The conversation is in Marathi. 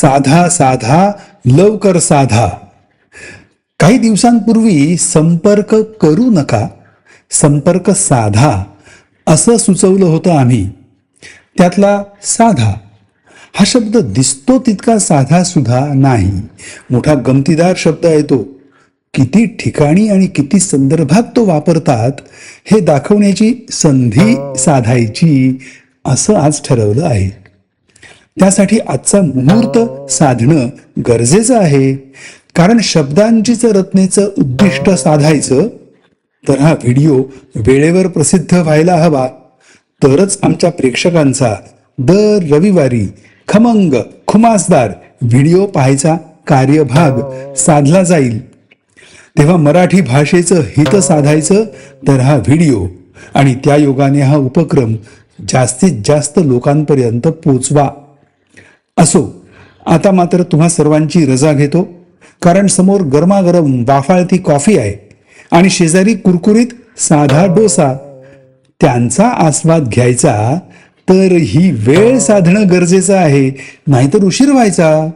साधा साधा लवकर साधा. काही दिवसांपूर्वी संपर्क करू नका संपर्क साधा असं सुचवलं होतं आम्ही. त्यातला साधा हा शब्द दिसतो तितका साधा सुद्धा नाही. मोठा गमतीदार शब्द आहे तो. किती ठिकाणी आणि किती संदर्भात तो वापरतात हे दाखवण्याची संधी साधायची असं आज ठरवलं आहे. त्यासाठी आजचा मुहूर्त साधणं गरजेचं आहे. कारण शब्दांचीच रचनेचं उद्दिष्ट साधायचं तर हा व्हिडिओ वेळेवर प्रसिद्ध व्हायला हवा. तरच आमच्या प्रेक्षकांचा दर रविवारी खमंग खुमासदार व्हिडिओ पाहायचा कार्यभाग साधला जाईल. तेव्हा मराठी भाषेचं हित साधायचं तर हा व्हिडिओ आणि त्या योगाने हा उपक्रम जास्तीत जास्त लोकांपर्यंत पोचवा. असो. आता मात्र तुम्हा सर्वांची रजा घेतो. कारण समोर गरमागरम वाफाळती कॉफी आहे. आणि शेजारी कुरकुरीत साधा डोसा. त्यांचा आस्वाद घ्यायचा तर ही वेळ साधणं गरजेचं आहे. नाहीतर उशीर व्हायचा.